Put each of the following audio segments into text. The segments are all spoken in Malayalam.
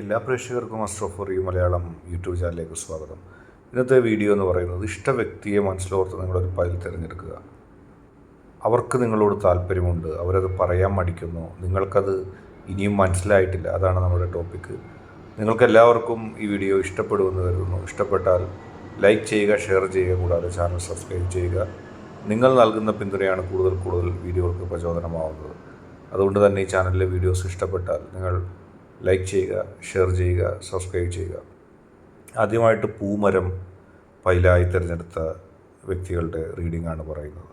എല്ലാ പ്രേക്ഷകർക്കും അസ്ട്രോഫോറി മലയാളം യൂട്യൂബ് ചാനലിലേക്ക് സ്വാഗതം. ഇന്നത്തെ വീഡിയോ എന്ന് പറയുന്നത് ഇഷ്ട വ്യക്തിയെ മനസ്സിലോർത്ത് നിങ്ങളൊരു പതിൽ തിരഞ്ഞെടുക്കുക. അവർക്ക് നിങ്ങളോട് താല്പര്യമുണ്ട് അവരത് പറയാൻ മടിക്കുന്നു നിങ്ങൾക്കത് ഇനിയും മനസ്സിലായിട്ടില്ല അതാണ് നമ്മുടെ ടോപ്പിക്ക്. നിങ്ങൾക്ക് എല്ലാവർക്കും ഈ വീഡിയോ ഇഷ്ടപ്പെടുമെന്ന് കരുതുന്നു. ഇഷ്ടപ്പെട്ടാൽ ലൈക്ക് ചെയ്യുക ഷെയർ ചെയ്യുക കൂടാതെ ചാനൽ സബ്സ്ക്രൈബ് ചെയ്യുക. നിങ്ങൾ നൽകുന്ന പിന്തുണയാണ് കൂടുതൽ കൂടുതൽ വീഡിയോകൾക്ക് പ്രചോദനമാവുന്നത്. അതുകൊണ്ട് തന്നെ ഈ ചാനലിലെ വീഡിയോസ് ഇഷ്ടപ്പെട്ടാൽ നിങ്ങൾ ലൈക്ക് ചെയ്യുക ഷെയർ ചെയ്യുക സബ്സ്ക്രൈബ് ചെയ്യുക. ആദ്യമായിട്ട് പൂമരം പൈലായി തിരഞ്ഞെടുത്ത വ്യക്തികളുടെ റീഡിംഗ് ആണ് പറയുന്നത്.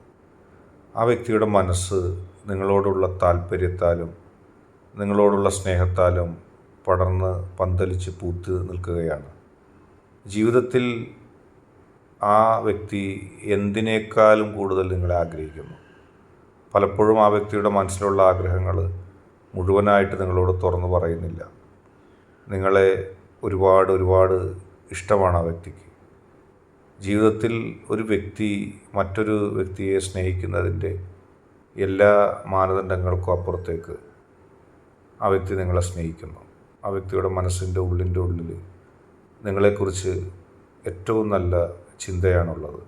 ആ വ്യക്തിയുടെ മനസ്സ് നിങ്ങളോടുള്ള താല്പര്യത്താലും നിങ്ങളോടുള്ള സ്നേഹത്താലും പടർന്ന് പന്തലിച്ച് പൂത്ത് നിൽക്കുകയാണ്. ജീവിതത്തിൽ ആ വ്യക്തി എന്തിനേക്കാളും കൂടുതൽ നിങ്ങളെ ആഗ്രഹിക്കുന്നു? പലപ്പോഴും ആ വ്യക്തിയുടെ മനസ്സിലുള്ള ആഗ്രഹങ്ങൾ മുഴുവനായിട്ട് നിങ്ങളോട് തുറന്നു പറയുന്നില്ല. നിങ്ങളെ ഒരുപാട് ഒരുപാട് ഇഷ്ടമാണ് ആ വ്യക്തിക്ക്. ജീവിതത്തിൽ ഒരു വ്യക്തി മറ്റൊരു വ്യക്തിയെ സ്നേഹിക്കുന്നതിന്റെ എല്ലാ മാനദണ്ഡങ്ങൾക്കും അപ്പുറത്തേക്ക് ആ വ്യക്തി നിങ്ങളെ സ്നേഹിക്കുന്നു. ആ വ്യക്തിയുടെ മനസ്സിന്റെ ഉള്ളിന്റെ ഉള്ളിൽ നിങ്ങളെക്കുറിച്ച് ഏറ്റവും നല്ല ചിന്തയാണുള്ളത്.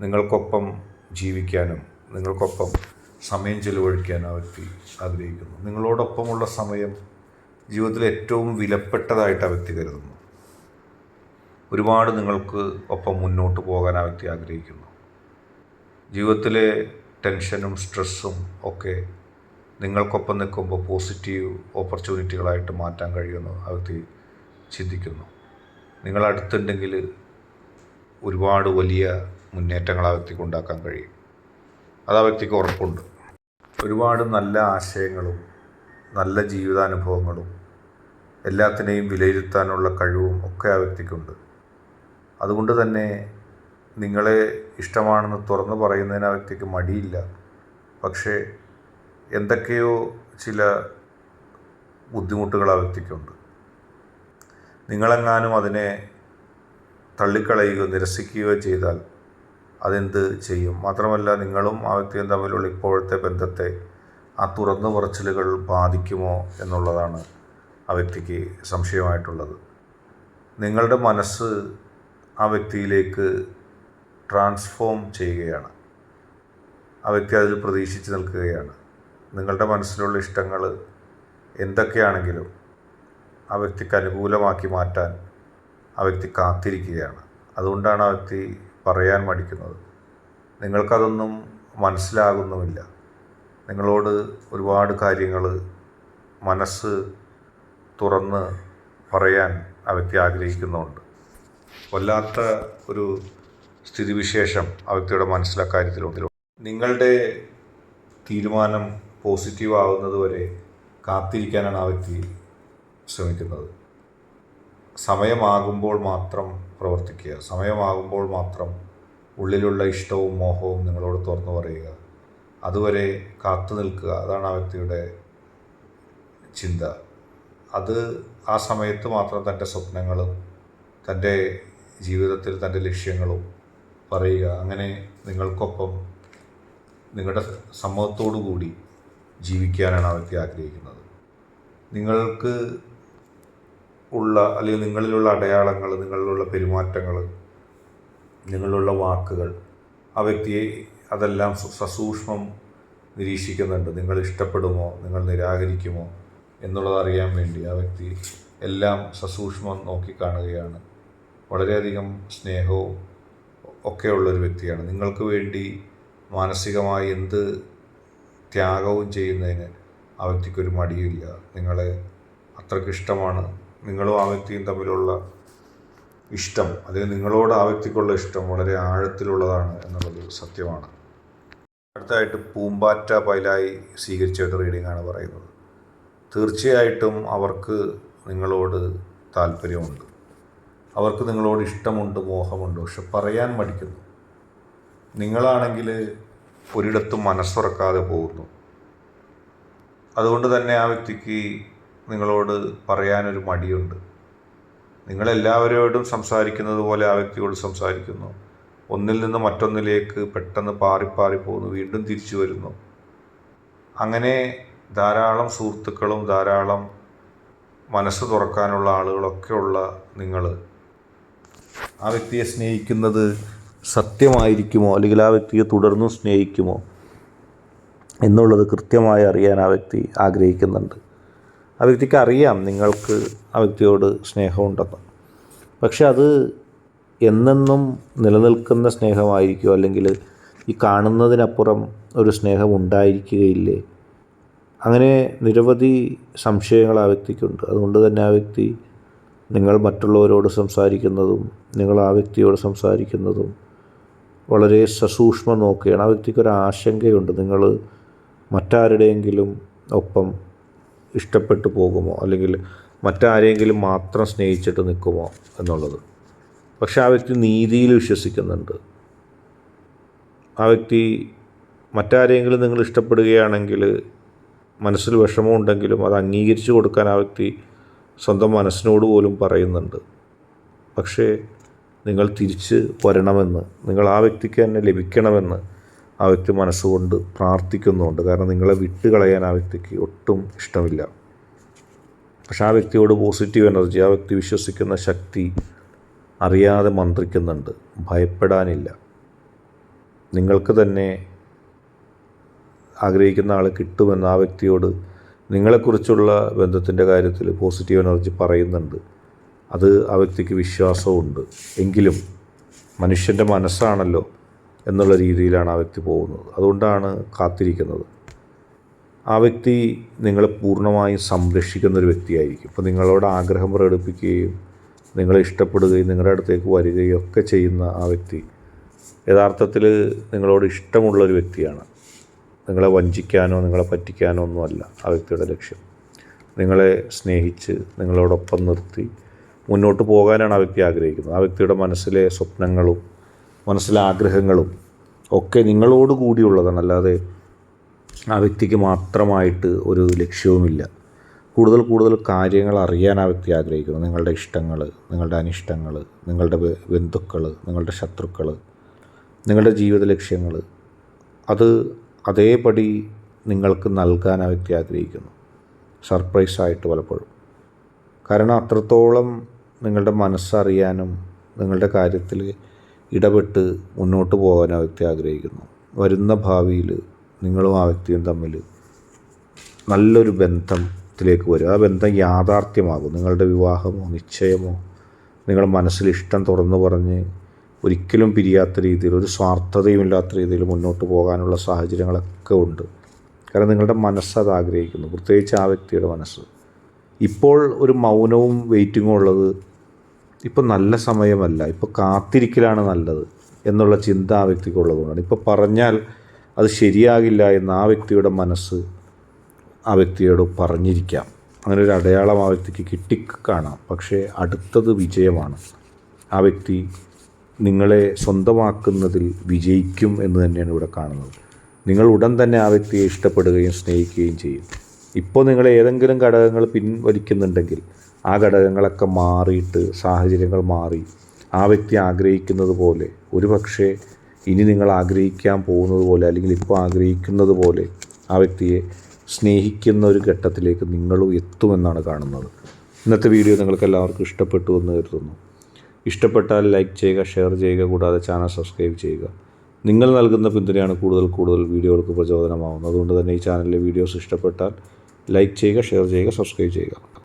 നിങ്ങൾക്കൊപ്പം ജീവിക്കാനും നിങ്ങൾക്കൊപ്പം സമയം ചെലവഴിക്കാൻ വ്യക്തി ആഗ്രഹിക്കുന്നു. നിങ്ങളോടൊപ്പമുള്ള സമയം ജീവിതത്തിൽ ഏറ്റവും വിലപ്പെട്ടതായിട്ട് ആ വ്യക്തി കരുതുന്നു. ഒരുപാട് നിങ്ങൾക്ക് ഒപ്പം മുന്നോട്ട് പോകാൻ ആ വ്യക്തി ആഗ്രഹിക്കുന്നു. ജീവിതത്തിലെ ടെൻഷനും സ്ട്രെസ്സും ഒക്കെ നിങ്ങൾക്കൊപ്പം നിൽക്കുമ്പോൾ പോസിറ്റീവ് ഓപ്പർച്യൂണിറ്റികളായിട്ട് മാറ്റാൻ കഴിയുമെന്ന് ആ വ്യക്തി ചിന്തിക്കുന്നു. നിങ്ങൾ അടുത്തുണ്ടെങ്കിൽ ഒരുപാട് വലിയ മുന്നേറ്റങ്ങൾ ആ വ്യക്തിക്ക് ഉണ്ടാക്കാൻ കഴിയും. അത് ആ വ്യക്തിക്ക് ഉറപ്പുണ്ട്. ഒരുപാട് നല്ല ആശയങ്ങളും നല്ല ജീവിതാനുഭവങ്ങളും എല്ലാത്തിനെയും വിലയിരുത്താനുള്ള കഴിവും ഒക്കെ ആ വ്യക്തിക്കുണ്ട്. അതുകൊണ്ട് തന്നെ നിങ്ങളെ ഇഷ്ടമാണെന്ന് തുറന്നു പറയുന്നതിന് ആ വ്യക്തിക്ക് മടിയില്ല. പക്ഷേ എന്തൊക്കെയോ ചില ബുദ്ധിമുട്ടുകൾ ആ വ്യക്തിക്കുണ്ട്. നിങ്ങളെങ്ങാനും അതിനെ തള്ളിക്കളയുകയോ നിരസിക്കുകയോ ചെയ്താൽ അതെന്ത് ചെയ്യും? മാത്രമല്ല നിങ്ങളും ആ വ്യക്തിയും തമ്മിലുള്ള ഇപ്പോഴത്തെ ബന്ധത്തെ ആ തുറന്നു പറച്ചിലുകൾ ബാധിക്കുമോ എന്നുള്ളതാണ് ആ വ്യക്തിക്ക് സംശയമായിട്ടുള്ളത്. നിങ്ങളുടെ മനസ്സ് ആ വ്യക്തിയിലേക്ക് ട്രാൻസ്ഫോം ചെയ്യുകയാണ്. ആ വ്യക്തി അതിൽ പ്രതീക്ഷിച്ച് നിൽക്കുകയാണ്. നിങ്ങളുടെ മനസ്സിലുള്ള ഇഷ്ടങ്ങൾ എന്തൊക്കെയാണെങ്കിലും ആ വ്യക്തിക്ക് അനുകൂലമാക്കി മാറ്റാൻ ആ വ്യക്തി കാത്തിരിക്കുകയാണ്. അതുകൊണ്ടാണ് ആ വ്യക്തി പറയാൻ മടിക്കുന്നത്. നിങ്ങൾക്കതൊന്നും മനസ്സിലാകുന്നുമില്ല. നിങ്ങളോട് ഒരുപാട് കാര്യങ്ങൾ മനസ്സ് തുറന്ന് പറയാൻ ആ വ്യക്തി ആഗ്രഹിക്കുന്നുണ്ട്. വല്ലാത്ത ഒരു സ്ഥിതിവിശേഷം ആ വ്യക്തിയുടെ മനസ്സിലാ കാര്യത്തിലുണ്ട് നിങ്ങളുടെ തീരുമാനം പോസിറ്റീവ് ആവുന്നത് വരെ കാത്തിരിക്കാനാണ് ആ വ്യക്തി ശ്രമിക്കുന്നത്. സമയമാകുമ്പോൾ മാത്രം പ്രവർത്തിക്കുക. സമയമാകുമ്പോൾ മാത്രം ഉള്ളിലുള്ള ഇഷ്ടവും മോഹവും നിങ്ങളോട് തുറന്നു പറയുക. അതുവരെ കാത്തു നിൽക്കുക. അതാണ് ആ വ്യക്തിയുടെ ചിന്ത. അത് ആ സമയത്ത് മാത്രം തന്റെ സ്വപ്നങ്ങളും തന്റെ ജീവിതത്തിൽ തന്റെ ലക്ഷ്യങ്ങളും പറയുക. അങ്ങനെ നിങ്ങൾക്കൊപ്പം നിങ്ങളുടെ സമ്മതത്തോടു കൂടി ജീവിക്കാനാണ് ആ വ്യക്തി ആഗ്രഹിക്കുന്നത്. നിങ്ങൾക്ക് ഉള്ള അല്ലെങ്കിൽ നിങ്ങളിലുള്ള അടയാളങ്ങൾ നിങ്ങളിലുള്ള പെരുമാറ്റങ്ങൾ നിങ്ങളിലുള്ള വാക്കുകൾ ആ വ്യക്തിയെ അതെല്ലാം സസൂക്ഷ്മം നിരീക്ഷിക്കുന്നുണ്ട്. നിങ്ങൾ ഇഷ്ടപ്പെടുമോ? നിങ്ങൾ നിരാകരിക്കുമോ? എന്നുള്ളത് അറിയാൻ വേണ്ടി ആ വ്യക്തി എല്ലാം സസൂക്ഷ്മം നോക്കിക്കാണുകയാണ് വളരെയധികം സ്നേഹവും ഒക്കെയുള്ളൊരു വ്യക്തിയാണ്. നിങ്ങൾക്ക് വേണ്ടി മാനസികമായി എന്ത് ത്യാഗവും ചെയ്യുന്നതിന് ആ വ്യക്തിക്കൊരു മടിയില്ല നിങ്ങളെ അത്രയ്ക്ക് ഇഷ്ടമാണ് നിങ്ങളും ആ വ്യക്തിയും തമ്മിലുള്ള ഇഷ്ടം അല്ലെങ്കിൽ നിങ്ങളോട് ആ വ്യക്തിക്കുള്ള ഇഷ്ടം വളരെ ആഴത്തിലുള്ളതാണ് എന്നുള്ളത് സത്യമാണ്. അടുത്തായിട്ട് പൂമ്പാറ്റ പൈലായി സ്വീകരിച്ച ഒരു ആണ് പറയുന്നത്. തീർച്ചയായിട്ടും അവർക്ക് നിങ്ങളോട് താല്പര്യമുണ്ട്. അവർക്ക് നിങ്ങളോട് ഇഷ്ടമുണ്ട് മോഹമുണ്ട് പക്ഷെ പറയാൻ മടിക്കുന്നു. നിങ്ങളാണെങ്കിൽ ഒരിടത്തും മനസ്സുറക്കാതെ പോകുന്നു. അതുകൊണ്ട് തന്നെ ആ വ്യക്തിക്ക് നിങ്ങളോട് പറയാനൊരു മടിയുണ്ട്. നിങ്ങളെല്ലാവരോടും സംസാരിക്കുന്നത് പോലെ ആ വ്യക്തിയോട് സംസാരിക്കുന്നു. ഒന്നിൽ നിന്ന് മറ്റൊന്നിലേക്ക് പെട്ടെന്ന് പാറിപ്പാറി പോകുന്നു വീണ്ടും തിരിച്ചു വരുന്നു. അങ്ങനെ ധാരാളം സുഹൃത്തുക്കളും ധാരാളം മനസ്സ് തുറക്കാനുള്ള ആളുകളൊക്കെയുള്ള നിങ്ങൾ ആ വ്യക്തിയെ സ്നേഹിക്കുന്നത് സത്യമായിരിക്കുമോ? അല്ലെങ്കിൽ ആ വ്യക്തിയെ തുടർന്നും സ്നേഹിക്കുമോ? എന്നുള്ളത് കൃത്യമായി അറിയാൻ ആ വ്യക്തി ആഗ്രഹിക്കുന്നുണ്ട്. ആ വ്യക്തിക്ക് അറിയാം നിങ്ങൾക്ക് ആ വ്യക്തിയോട് സ്നേഹമുണ്ടെന്ന്. പക്ഷെ അത് എന്നെന്നും നിലനിൽക്കുന്ന സ്നേഹമായിരിക്കുമോ അല്ലെങ്കിൽ ഈ കാണുന്നതിനപ്പുറം ഒരു സ്നേഹം ഉണ്ടായിരിക്കുകയില്ലേ? അങ്ങനെ നിരവധി സംശയങ്ങൾ ആ വ്യക്തിക്കുണ്ട്. അതുകൊണ്ട് തന്നെ ആ വ്യക്തി നിങ്ങൾ മറ്റുള്ളവരോട് സംസാരിക്കുന്നതും നിങ്ങൾ ആ വ്യക്തിയോട് സംസാരിക്കുന്നതും വളരെ സസൂക്ഷ്മം നോക്കുകയാണ്. ആ വ്യക്തിക്ക് ഒരു ആശങ്കയുണ്ട്. നിങ്ങൾ മറ്റാരുടെയെങ്കിലും ഒപ്പം ഇഷ്ടപ്പെട്ടു പോകുമോ? അല്ലെങ്കിൽ മറ്റാരെങ്കിലും മാത്രം സ്നേഹിച്ചിട്ട് നിൽക്കുമോ എന്നുള്ളത്. പക്ഷെ ആ വ്യക്തി നീതിയിൽ വിശ്വസിക്കുന്നുണ്ട്. ആ വ്യക്തി മറ്റാരെങ്കിലും നിങ്ങൾ ഇഷ്ടപ്പെടുകയാണെങ്കിൽ മനസ്സിൽ വിഷമമുണ്ടെങ്കിലും അത് അംഗീകരിച്ചു കൊടുക്കാൻ ആ വ്യക്തി സ്വന്തം മനസ്സിനോട് പോലും പറയുന്നുണ്ട്. പക്ഷേ നിങ്ങൾ തിരിച്ച് വരണമെന്ന് നിങ്ങൾ ആ വ്യക്തിക്ക് തന്നെ ലഭിക്കണമെന്ന് ആ വ്യക്തി മനസ്സുകൊണ്ട് പ്രാർത്ഥിക്കുന്നുണ്ട്. കാരണം നിങ്ങളെ വിട്ടുകളയാൻ ആ വ്യക്തിക്ക് ഒട്ടും ഇഷ്ടമില്ല. പക്ഷെ ആ വ്യക്തിയോട് പോസിറ്റീവ് എനർജി ആ വ്യക്തി വിശ്വസിക്കുന്ന ശക്തി അറിയാതെ മന്ത്രിക്കുന്നുണ്ട്. ഭയപ്പെടാനില്ല. നിങ്ങൾക്ക് തന്നെ ആഗ്രഹിക്കുന്ന ആൾ കിട്ടുമെന്ന് ആ വ്യക്തിയോട് നിങ്ങളെക്കുറിച്ചുള്ള ബന്ധത്തിന്റെ കാര്യത്തിൽ പോസിറ്റീവ് എനർജി പറയുന്നുണ്ട്. അത് ആ വ്യക്തിക്ക് വിശ്വാസമുണ്ട് എങ്കിലും മനുഷ്യന്റെ മനസ്സാണല്ലോ എന്നുള്ള രീതിയിലാണ് ആ വ്യക്തി പോകുന്നത്. അതുകൊണ്ടാണ് കാത്തിരിക്കുന്നത്. ആ വ്യക്തി നിങ്ങളെ പൂർണമായും സംരക്ഷിക്കുന്ന ഒരു വ്യക്തിയായിരിക്കും. ഇപ്പോൾ നിങ്ങളോട് ആഗ്രഹം പ്രകടിപ്പിക്കുകയും നിങ്ങളെ ഇഷ്ടപ്പെടുകയും നിങ്ങളുടെ അടുത്തേക്ക് വരികയും ഒക്കെ ചെയ്യുന്ന ആ വ്യക്തി യഥാർത്ഥത്തിൽ നിങ്ങളോട് ഇഷ്ടമുള്ളൊരു വ്യക്തിയാണ്. നിങ്ങളെ വഞ്ചിക്കാനോ നിങ്ങളെ പറ്റിക്കാനോ ഒന്നുമല്ല ആ വ്യക്തിയുടെ ലക്ഷ്യം. നിങ്ങളെ സ്നേഹിച്ച് നിങ്ങളോടൊപ്പം നിർത്തി മുന്നോട്ട് പോകാനാണ് ആ വ്യക്തി ആഗ്രഹിക്കുന്നത്. ആ വ്യക്തിയുടെ മനസ്സിലെ സ്വപ്നങ്ങളും മനസ്സിലെ ആഗ്രഹങ്ങളും ഒക്കെ നിങ്ങളോട് കൂടിയുള്ളതാണ്. അല്ലാതെ ആ വ്യക്തിക്ക് മാത്രമായിട്ട് ഒരു ലക്ഷ്യവുമില്ല. കൂടുതൽ കൂടുതൽ കാര്യങ്ങൾ അറിയാൻ ആ വ്യക്തി ആഗ്രഹിക്കുന്നു. നിങ്ങളുടെ ഇഷ്ടങ്ങൾ നിങ്ങളുടെ അനിഷ്ടങ്ങൾ നിങ്ങളുടെ ബന്ധുക്കൾ നിങ്ങളുടെ ശത്രുക്കൾ നിങ്ങളുടെ ജീവിത ലക്ഷ്യങ്ങൾ അത് അതേപടി നിങ്ങൾക്ക് നൽകാൻ ആ വ്യക്തി ആഗ്രഹിക്കുന്നു. സർപ്രൈസായിട്ട് പലപ്പോഴും. കാരണം അത്രത്തോളം നിങ്ങളുടെ മനസ്സറിയാനും നിങ്ങളുടെ കാര്യത്തിൽ ഇടപെട്ട് മുന്നോട്ട് പോകാൻ ആ വ്യക്തി ആഗ്രഹിക്കുന്നു. വരുന്ന ഭാവിയിൽ നിങ്ങളും ആ വ്യക്തിയും തമ്മിൽ നല്ലൊരു ബന്ധത്തിലേക്ക് വരും. ആ ബന്ധം യാഥാർത്ഥ്യമാകും. നിങ്ങളുടെ വിവാഹമോ നിശ്ചയമോ നിങ്ങളുടെ മനസ്സിൽ ഇഷ്ടം തുറന്നു പറഞ്ഞ് ഒരിക്കലും പിരിയാത്ത രീതിയിൽ ഒരു സ്വാർത്ഥതയും ഇല്ലാത്ത രീതിയിൽ മുന്നോട്ട് പോകാനുള്ള സാഹചര്യങ്ങളൊക്കെ ഉണ്ട്. കാരണം നിങ്ങളുടെ മനസ്സ് അത് ആഗ്രഹിക്കുന്നു. പ്രത്യേകിച്ച് ആ വ്യക്തിയുടെ മനസ്സ്. ഇപ്പോൾ ഒരു മൗനവും വെയിറ്റിങ്ങും ഉള്ളത് ഇപ്പോൾ നല്ല സമയമല്ല. ഇപ്പോൾ കാത്തിരിക്കലാണ് നല്ലത് എന്നുള്ള ചിന്ത ആ വ്യക്തിക്കുള്ളതുകൊണ്ടാണ്. ഇപ്പോൾ പറഞ്ഞാൽ അത് ശരിയാകില്ല എന്ന് ആ വ്യക്തിയുടെ മനസ്സ് ആ വ്യക്തിയോട് പറഞ്ഞിരിക്കാം. അങ്ങനെ ഒരു അടയാളം ആ വ്യക്തിക്ക് കിട്ടി കാണാം പക്ഷേ അടുത്തത് വിജയമാണ്. ആ വ്യക്തി നിങ്ങളെ സ്വന്തമാക്കുന്നതിൽ വിജയിക്കും എന്ന് തന്നെയാണ് ഇവിടെ കാണുന്നത്. നിങ്ങൾ ഉടൻ തന്നെ ആ വ്യക്തിയെ ഇഷ്ടപ്പെടുകയും സ്നേഹിക്കുകയും ചെയ്യും. ഇപ്പോൾ നിങ്ങളെ ഏതെങ്കിലും ഘടകങ്ങൾ പിൻവലിക്കുന്നുണ്ടെങ്കിൽ ആ ഘടകങ്ങളൊക്കെ മാറിയിട്ട് സാഹചര്യങ്ങൾ മാറി. ആ വ്യക്തി ആഗ്രഹിക്കുന്നത് പോലെ ഒരു പക്ഷേ ഇനി നിങ്ങൾ ആഗ്രഹിക്കാൻ പോകുന്നത് പോലെ അല്ലെങ്കിൽ ഇപ്പോൾ ആഗ്രഹിക്കുന്നത് പോലെ ആ വ്യക്തിയെ സ്നേഹിക്കുന്ന ഒരു ഘട്ടത്തിലേക്ക് നിങ്ങളും എത്തുമെന്നാണ് കാണുന്നത്. ഇന്നത്തെ വീഡിയോ നിങ്ങൾക്ക് എല്ലാവർക്കും ഇഷ്ടപ്പെട്ടു എന്ന് കരുതുന്നു. ഇഷ്ടപ്പെട്ടാൽ ലൈക്ക് ചെയ്യുക ഷെയർ ചെയ്യുക കൂടാതെ ചാനൽ സബ്സ്ക്രൈബ് ചെയ്യുക. നിങ്ങൾ നൽകുന്ന പിന്തുണയാണ് കൂടുതൽ കൂടുതൽ വീഡിയോകൾക്ക് പ്രചോദനമാവുന്നത്. അതുകൊണ്ട് തന്നെ ഈ ചാനലിലെ വീഡിയോസ് ഇഷ്ടപ്പെട്ടാൽ ലൈക്ക് ചെയ്യുക ഷെയർ ചെയ്യുക സബ്സ്ക്രൈബ് ചെയ്യുക.